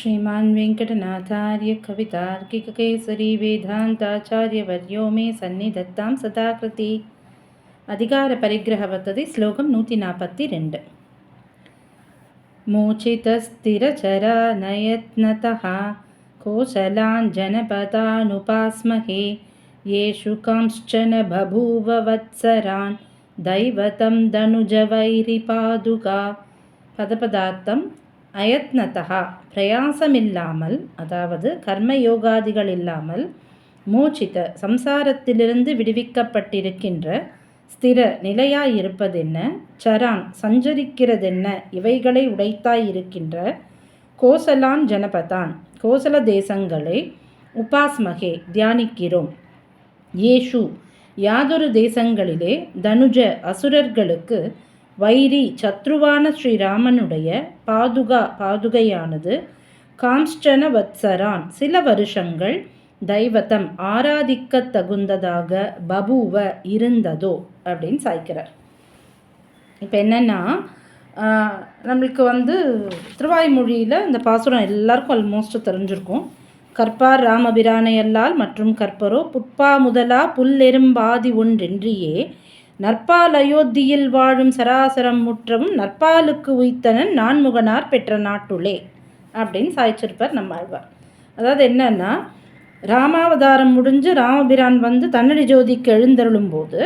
श्रीमान् वेङ्कटनाथार्यकवितार्किकेसरी वेदान्ताचार्यवर्यो मे सन्निधत्तां सदाकृति। अधिकारपरिग्रहवर्तते श्लोकं नूतिनापत्तिरेण्ड्। मोचितस्थिरचरानयत्नतः कोसलान् जनपदानुपास्महे येषु कांश्चन बभूववत्सरान् दैवतं दनुजवैरिपादुका पदपदार्थं அயத்னதா பிரயாசமில்லாமல் அதாவது கர்மயோகாதிகள் இல்லாமல் மோச்சித சம்சாரத்திலிருந்து விடுவிக்கப்பட்டிருக்கின்ற ஸ்திர நிலையாயிருப்பதென்ன? சரான் சஞ்சரிக்கிறதென்ன? இவைகளை உடைத்தாயிருக்கின்ற கோசலான் ஜனபதான் கோசல தேசங்களை உபாஸ்மகே தியானிக்கிறோம். ஏஷு யாதொரு தேசங்களிலே தனுஜ அசுரர்களுக்கு வைரி சத்ருவான ஸ்ரீராமனுடைய பாதுகா பாதுகையானது காம்ஸ்டன வத்சரான் சில வருஷங்கள் தெய்வத்தம் ஆராதிக்க தகுந்ததாக பபுவ இருந்ததோ அப்படின்னு சாய்க்கிறார். இப்போ என்னென்னா நம்மளுக்கு வந்து திருவாய்மொழியில் இந்த பாசுரம் எல்லாருக்கும் ஆல்மோஸ்ட் தெரிஞ்சிருக்கும். கற்பார் ராமபிரானையல்லால் மற்றும் கற்பரோ புட்பா முதலா புல்லெரும்பாதி ஒன்றென்றியே நற்பால் அயோத்தியில் வாழும் சராசரம் முற்றவும் நற்பாலுக்கு உய்த்தனன் நான்முகனார் பெற்ற நாட்டுளே அப்படின்னு சாய்ச்சிருப்பார் நம்ம ஆழ்வார். அதாவது என்னன்னா ராமாவதாரம் முடிஞ்சு ராமபிரான் வந்து தன்னடி ஜோதிக்கு எழுந்தருளும் போது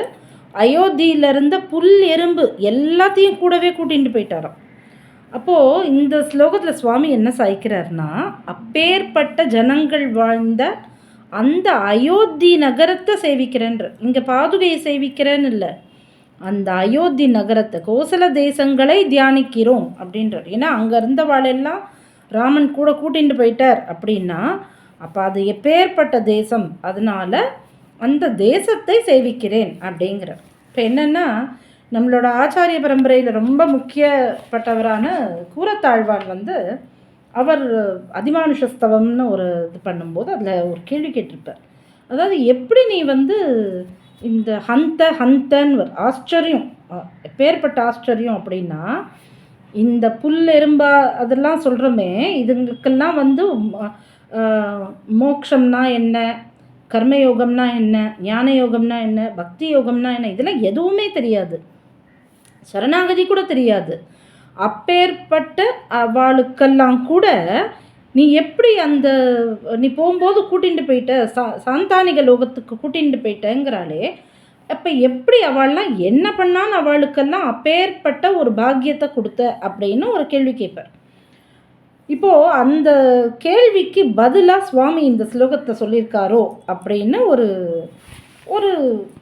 அயோத்தியில் இருந்த புல் எறும்பு எல்லாத்தையும் கூடவே கூட்டிகிட்டு போயிட்டாராம். அப்போது இந்த ஸ்லோகத்தில் சுவாமி என்ன சாய்க்கிறார்னா அப்பேற்பட்ட ஜனங்கள் வாழ்ந்த அந்த அயோத்தி நகரத்தை சேவிக்கிறேன்ற. இங்கே பாதுகையை சேவிக்கிறேன்னு இல்லை. அந்த அயோத்தி நகரத்தை கோசல தேசங்களை தியானிக்கிறோம் அப்படின்றார். ஏன்னா அங்கே இருந்தவாளெல்லாம் ராமன் கூட கூட்டிகிட்டு போயிட்டார் அப்படின்னா அப்போ அது எப்பேற்பட்ட தேசம்? அதனால் அந்த தேசத்தை சேவிக்கிறேன் அப்படிங்கிறார். இப்போ என்னென்னா நம்மளோட ஆச்சாரிய பரம்பரையில் ரொம்ப முக்கியப்பட்டவரான கூரத்தாழ்வான் வந்து அவர் அதிமானுஷஸ்தவம்னு ஒரு இது பண்ணும்போது அதில் ஒரு கேள்வி கேட்டிருப்பார். அதாவது எப்படி நீ வந்து இந்த ஹந்த ஹந்தன் ஆச்சரியம் பேர்பட்ட ஆச்சரியம் அப்படின்னா இந்த புல் எறும்பா அதெல்லாம் சொல்கிறோமே இதுங்களுக்கெல்லாம் வந்து மோக்ஷம்னா என்ன கர்மயோகம்னா என்ன ஞான யோகம்னா என்ன பக்தி யோகம்னா என்ன இதெல்லாம் எதுவுமே தெரியாது. சரணாகதி கூட தெரியாது. அப்பேற்பட்ட அவளுக்கெல்லாம் கூட நீ எப்படி அந்த நீ போகும்போது கூட்டிகிட்டு போயிட்ட சா சாந்தானிக லோகத்துக்கு கூட்டிகிட்டு போயிட்டேங்கிறாளே அப்போ எப்படி அவள்லாம் என்ன பண்ணான்னு அவளுக்கெல்லாம் அப்பேற்பட்ட ஒரு பாக்கியத்தை கொடுத்த அப்படின்னு ஒரு கேள்வி கேட்பார். இப்போது அந்த கேள்விக்கு பதிலாக சுவாமி இந்த ஸ்லோகத்தை சொல்லியிருக்காரோ அப்படின்னு ஒரு ஒரு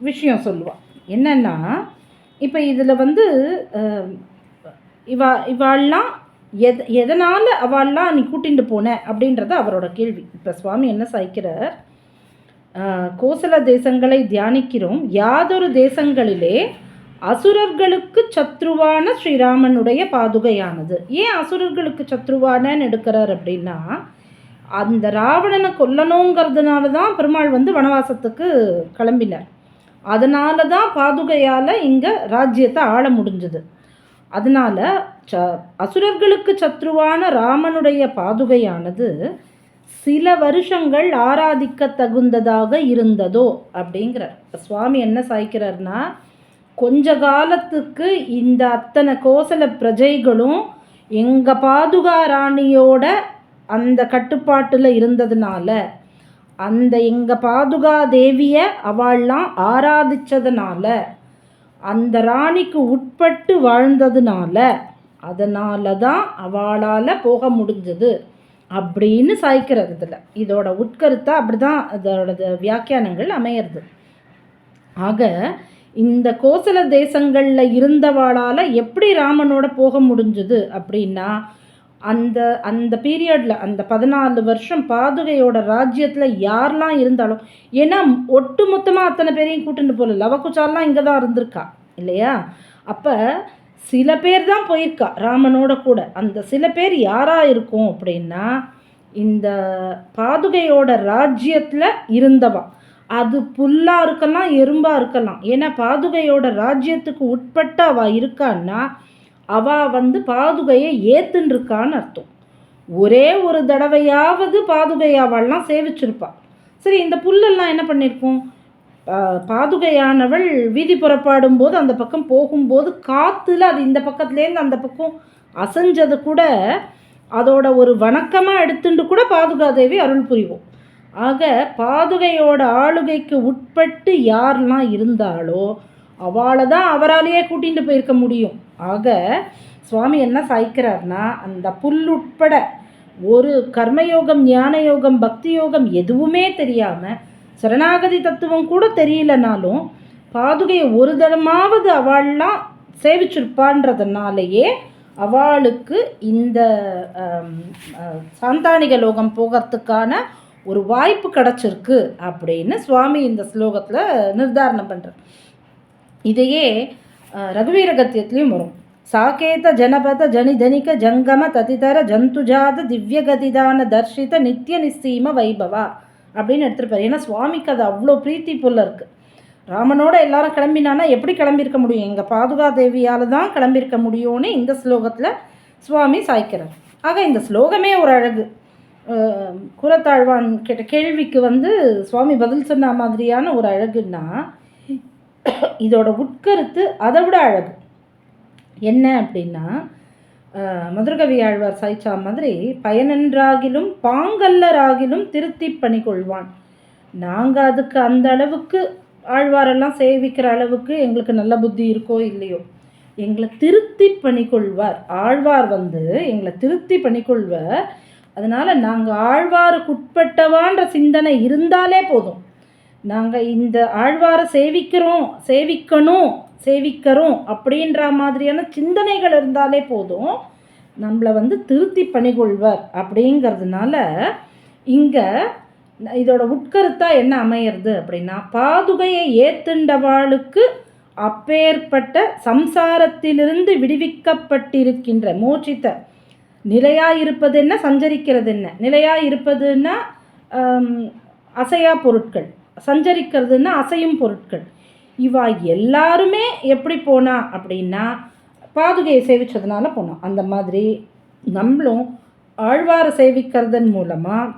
விஷயம் சொல்லுவாள் என்னென்னா இப்போ இதில் வந்து இவா இவாள்லாம் எத் எதனால் அவள்லாம் நீ கூட்டிகிட்டு போன? அப்படின்றது அவரோட கேள்வி. இப்போ சுவாமி என்ன சாய்க்கிறார்? கோசல தேசங்களை தியானிக்கிறோம். யாதொரு தேசங்களிலே அசுரர்களுக்கு சத்ருவான ஸ்ரீராமனுடைய பாதுகையானது. ஏன் அசுரர்களுக்கு சத்ருவானன்னு எடுக்கிறார் அப்படின்னா அந்த ராவணனை கொல்லணுங்கிறதுனால தான் பெருமாள் வந்து வனவாசத்துக்கு கிளம்பினார். அதனால தான் பாதுகையால் இங்கே ராஜ்யத்தை ஆள முடிஞ்சது. அதனால் ச அசுரர்களுக்கு சத்ருவான ராமனுடைய பாதுகையானது சில வருஷங்கள் ஆராதிக்க தகுந்ததாக இருந்ததோ அப்படிங்கிறார். சுவாமி என்ன சாய்க்கிறார்னா கொஞ்ச காலத்துக்கு இந்த அத்தனை கோசல பிரஜைகளும் எங்கள் பாதுகா ராணியோட அந்த கட்டுப்பாட்டில் இருந்ததுனால அந்த எங்கள் பாதுகா தேவியை அவள்லாம் ஆராதித்ததுனால அந்த ராணிக்கு உட்பட்டு வாழ்ந்ததுனால அதனால தான் அவளால் போக முடிஞ்சது அப்படின்னு சாய்க்கிறது இதில். இதோட உட்கருத்தாக அப்படி தான் இதோட வியாக்கியானங்கள் அமையிறது. ஆக இந்த கோசல தேசங்களில் இருந்தவாளால் எப்படி ராமனோட போக முடிஞ்சது அப்படின்னா அந்த அந்த பீரியடில் அந்த பதினாலு வருஷம் பாதுகையோட ராஜ்யத்தில் யாரெல்லாம் இருந்தாலும் ஏன்னா ஒட்டு மொத்தமாக அத்தனை பேரையும் கூட்டிட்டு போகல லவக்குச்சாலாம் இங்கே தான் இருந்திருக்கா. இல்லையா? அப்போ சில பேர் தான் போயிருக்கா ராமனோட கூட. அந்த சில பேர் யாராக இருக்கும் அப்படின்னா இந்த பாதுகையோட ராஜ்யத்தில் இருந்தவா. அது புல்லாக இருக்கலாம் எறும்பாக இருக்கலாம். ஏன்னா பாதுகையோட ராஜ்யத்துக்கு உட்பட்ட அவள் இருக்கான்னா அவள் வந்து பாதுகையை ஏத்துன்னு இருக்கான்னு அர்த்தம். ஒரே ஒரு தடவையாவது பாதுகையாவெல்லாம் சேவிச்சிருப்பாள் சரி இந்த புல்லெல்லாம் என்ன பண்ணியிருக்கோம் பாதுகையானவள் வீதி புறப்பாடும் போது அந்த பக்கம் போகும்போது காற்றுல அது இந்த பக்கத்துலேருந்து அந்த பக்கம் அசைஞ்சது கூட அதோட ஒரு வணக்கமாக எடுத்துட்டு கூட பாதுகாதேவி அருள் புரிவோம். ஆக பாதுகையோட ஆளுகைக்கு உட்பட்டு யாரெல்லாம் இருந்தாலோ அவளை தான் அவராலேயே கூட்டிகிட்டு போயிருக்க முடியும். ஆக சுவாமி என்ன சாய்க்கிறார்னா அந்த புல் உட்பட ஒரு கர்மயோகம் ஞான யோகம் பக்தி யோகம் எதுவுமே தெரியாமல் சரணாகதி தத்துவம் கூட தெரியலனாலும் பாதுகையை ஒரு தடமாவது அவள்லாம் சேவிச்சிருப்பான்றதுனாலேயே அவளுக்கு இந்த சாந்தானிக லோகம் போகிறதுக்கான ஒரு வாய்ப்பு கிடச்சிருக்கு அப்படின்னு சுவாமி இந்த ஸ்லோகத்தில் நிர்தாரணம் பண்ணுறார் இதையே ரகுவீர கத்தியத்துலேயும் வரும். சாகேத ஜனபத ஜனி தனிக ஜங்கம ததிதர ஜந்துஜாத திவ்ய கதிதான தர்ஷித நித்திய நிச்சீம வைபவா. அப்படின்னு எடுத்துருப்பார். ஏன்னா சுவாமிக்கு அது அவ்வளோ பிரீத்தி புல்ல இருக்குது ராமனோட எல்லாரும் கிளம்பினானா எப்படி கிளம்பியிருக்க முடியும்? எங்கள் பாதுகா தேவியால் தான் கிளம்பியிருக்க முடியும்னு இந்த ஸ்லோகத்தில் சுவாமி சாய்க்கிறார். ஆக இந்த ஸ்லோகமே ஒரு அழகு. குலத்தாழ்வான் கேட்ட கேள்விக்கு வந்து சுவாமி பதில் சொன்ன மாதிரியான ஒரு அழகுன்னா இதோட உட்கருத்து அதை விட அழகு. என்ன அப்படின்னா அஹ், ஆழ்வார் சாய்ச்சா மாதிரி பயனென்றாகிலும் பாங்கல்லராகிலும் திருத்தி பணி கொள்வான் நாங்கள் அதுக்கு அந்த அளவுக்கு ஆழ்வாரெல்லாம் சேவிக்கிற அளவுக்கு எங்களுக்கு நல்ல புத்தி இருக்கோ இல்லையோ எங்களை திருத்தி பண்ணிக்கொள்வார் ஆழ்வார் வந்து எங்களை திருத்தி பண்ணிக்கொள்வார் அதனால் நாங்கள் ஆழ்வாருக்குட்பட்டவான்ற சிந்தனை இருந்தாலே போதும். நாங்கள் இந்த ஆழ்வாரை சேவிக்கிறோம் சேவிக்கணும் சேவிக்கிறோம் அப்படின்ற மாதிரியான சிந்தனைகள் இருந்தாலே போதும். நம்மளை வந்து திருத்தி பணிகொள்வர் அப்படிங்கிறதுனால இங்கே இதோட உட்கருத்தாக என்ன அமையிறது அப்படின்னா பாதுகையை ஏத்துண்டவாளுக்கு அப்பேற்பட்ட சம்சாரத்திலிருந்து விடுவிக்கப்பட்டிருக்கின்ற மோட்சித்த நிலையாயிருப்பது என்ன சஞ்சரிக்கிறது என்ன? நிலையாக இருப்பதுன்னா அசையா பொருட்கள். சஞ்சரிக்கிறதுன்னா அசையும் பொருட்கள். இவா எல்லாருமே எப்படி போனா அப்படின்னா பாதுகையை சேவிச்சதுனால போனோம் அந்த மாதிரி நம்மளும் ஆழ்வாரை சேவிக்கிறதன் மூலமாக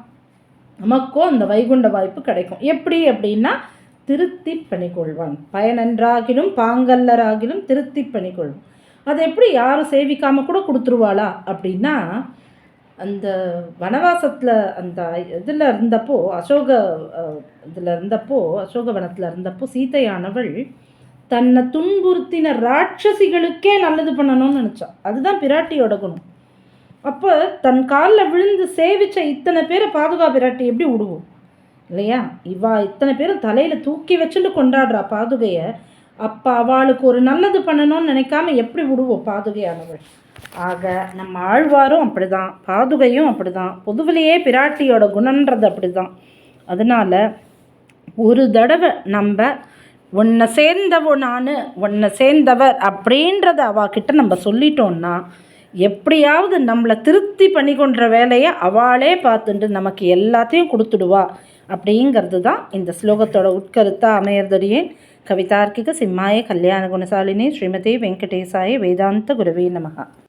நமக்கும் அந்த வைகுண்ட வாய்ப்பு கிடைக்கும். எப்படி அப்படின்னா திருத்தி பண்ணிக்கொள்வான் பயனன்றாகிலும் பாங்கல்லராகிலும் திருத்தி பண்ணிக்கொள்வான் அது எப்படி யாரும் சேவிக்காமல் கூட கொடுத்துருவாளா அப்படின்னா அந்த வனவாசத்தில் அந்த இதில் இருந்தப்போ அசோக இதில் இருந்தப்போ அசோக வனத்தில் இருந்தப்போ சீதையானவள் தன்னை துன்புறுத்தின ராட்சசிகளுக்கே நல்லது பண்ணணும்னு நினச்சா. அதுதான் பிராட்டியோட குணம். அப்போ தன் காலில் விழுந்து சேவிச்ச இத்தனை பேரை பாதுகா பிராட்டி எப்படி விடுவோம் இல்லையா? இவா இத்தனை பேரும் தலையில் தூக்கி வச்சுட்டு கொண்டாடுறா பாதுகையை. அப்போ அவளுக்கு ஒரு நல்லது பண்ணணும்னு நினைக்காம எப்படி விடுவோம் பாதுகையானவள்? ஆக நம்ம ஆழ்வாரும் அப்படிதான் பாதுகையும் அப்படிதான் பொதுவிலேயே பிராட்டியோட குணன்றது அப்படிதான். அதனால் ஒரு தடவை நம்ம உன்னை சேர்ந்தவோ நான் உன்னை சேர்ந்தவர் அப்படின்றத அவகிட்ட நம்ம சொல்லிட்டோம்னா எப்படியாவது நம்மளை திருப்தி பண்ணி கொண்ட வேலையை அவளே பார்த்துட்டு நமக்கு எல்லாத்தையும் கொடுத்துடுவா அப்படிங்கிறது தான் இந்த ஸ்லோகத்தோட உட்கருத்தாக அமையறதுடையே கவிதார்க்கிக சிம்மாய கல்யாண குணசாலினி ஸ்ரீமதி வெங்கடேசாய வேதாந்த குருவே நமகா